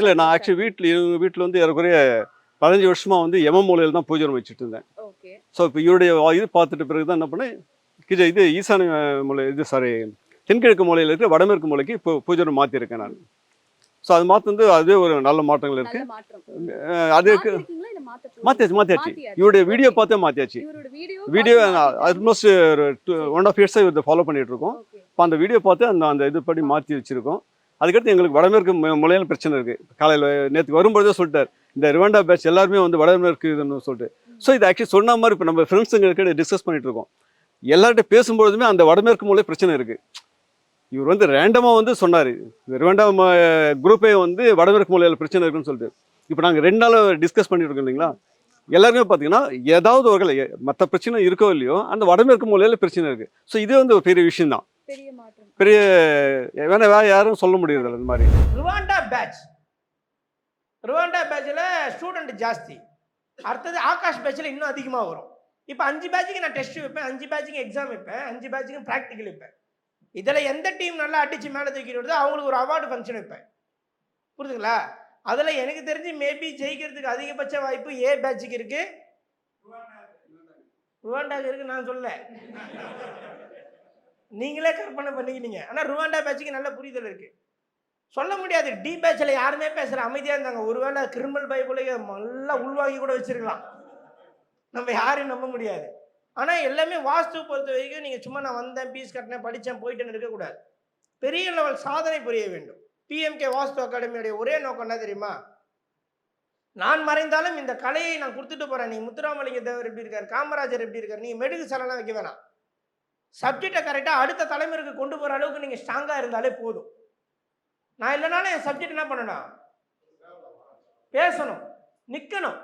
இல்லை நான் ஆக்சுவலி வீட்டில் எங்கள் வீட்டில் வந்து ஏறக்குறைய பதினஞ்சு வருஷமா வந்து எம மூலையில் தான் பூஜை வச்சுட்டு இருந்தேன். ஸோ இப்போ இவருடைய இது பார்த்துட்டு பிறகு தான் என்ன பண்ணேன்? கிஜ இது ஈசான மூலை இது சாரி தென்கிழக்கு மூலையில் இருக்கிற வடமேற்கு மூலைக்கு இப்போ பூஜை மாற்றிருக்கேன் நான். ஸோ அது மாற்றினது அதுவே ஒரு நல்ல மாற்றங்கள் இருக்கு. அதுக்கு? மாற்றியாச்சு மாற்றியாச்சு. இவருடைய வீடியோ. பார்த்தே மாற்றியாச்சு வீடியோ ஆல்மோஸ்ட் ஒரு டூ ஒன் ஆஃப் இயர்ஸாக இதை ஃபாலோ பண்ணிட்டு இருக்கோம். இப்போ அந்த வீடியோ பார்த்து அந்த அந்த இது படி மாற்றி வச்சிருக்கோம். அதுக்கடுத்து எங்களுக்கு வடமேற்கு மு- மூலையில பிரச்சனை இருக்குது காலையில் நேற்று வரும்பொழுதே சொல்லிட்டார் இந்த ரிவாண்டா பேட்ச் எல்லாருமே வந்து வடமேற்கு இதுன்னு சொல்லிட்டு. ஸோ இது ஆக்சுவலி சொன்ன மாதிரி இப்போ நம்ம ஃப்ரெண்ட்ஸுங்களுக்கு டிஸ்கஸ் பண்ணிட்டு இருக்கோம். எல்லார்கிட்ட பேசும்பொழுதுமே அந்த வடமேற்கு மூலை பிரச்சனை இருக்குது இவர் வந்து ரேண்டமாக வந்து சொன்னார் இந்த ரிவாண்டா குரூப்பே வந்து வடமேற்கு மூலையில் பிரச்சனை இருக்குன்னு சொல்லிட்டு. இப்போ நாங்கள் ரெண்டு நாள் டிஸ்கஸ் பண்ணிட்டு இருக்கோம் இல்லைங்களா? எல்லாருமே பார்த்தீங்கன்னா ஏதாவது ஒரு மற்ற பிரச்சனை இருக்கோ இல்லையோ அந்த வடமேற்கு மூலையில் பிரச்சனை இருக்குது ஸோ இதே வந்து ஒரு பெரிய விஷயம் தான் பெரிய மாற்றம். பெரிய வேணா வேற யாரும் சொல்ல முடியறதில்ல இந்த மாதிரி. ருவாண்டா பேட்ச் ருவாண்டா பேட்சில் ஸ்டூடெண்ட் ஜாஸ்தி. அடுத்தது ஆகாஷ் பேட்சில் இன்னும் அதிகமாக வரும். இப்போ அஞ்சு பேட்சுக்கு நான் டெஸ்ட் வைப்பேன் அஞ்சு பேட்சுக்கு எக்ஸாம் வைப்பேன் அஞ்சு பேட்சுக்கு ப்ராக்டிக்கல் வைப்பேன். இதில் எந்த டீம் நல்லா அடிச்சு மேலே தூக்கிட்டு வருதோ அவங்களுக்கு ஒரு அவார்டு ஃபங்க்ஷன் வைப்பேன். புரியுதுங்களா? அதில் எனக்கு தெரிஞ்சு மேபி ஜெயிக்கிறதுக்கு அதிகபட்ச வாய்ப்பு ஏ பேட்சுக்கு இருக்கு. ருவாண்டாக்கு இருக்கு. நான் சொல்ல நீங்களே கற்பனை பண்ணிக்கிட்டீங்க ஆனால் ருவாண்டா பேட்சுக்கு நல்ல புரிதல் இருக்கு. சொல்ல முடியாது. டி பேட்சில் யாருமே பேசுகிற அமைதியாக இருந்தாங்க. ஒருவேளை கிரிமினல் பைபிளைய நல்லா உள்வாங்கி கூட வச்சுருக்கலாம். நம்ம யாரையும் நம்ப முடியாது. ஆனால் எல்லாமே வாஸ்து பொறுத்த வரைக்கும் நீங்கள் சும்மா நான் வந்தேன் பீஸ் கட்டினேன் படித்தேன் போயிட்டேன்னு இருக்கக்கூடாது பெரிய லெவல் சாதனை புரிய வேண்டும். பிஎம்கே வாஸ்து அகாடமியுடைய ஒரே நோக்கம் என்ன தெரியுமா? நான் மறைந்தாலும் இந்த கலையை நான் கொடுத்துட்டு போகிறேன் நீ முத்துராமலிங்க தேவர் எப்படி இருக்கார்? காமராஜர் எப்படி இருக்கார்? நீ மெழுகு சலனம் வைக்க வேணாம். சப்ஜெக்டை கரெக்டாக அடுத்த தலைமுறைக்கு கொண்டு போகிற அளவுக்கு நீங்கள் ஸ்ட்ராங்காக இருந்தாலே போதும். நான் இல்லைனாலும் என் சப்ஜெக்ட் என்ன பண்ணணும்? பேசணும். நிற்கணும்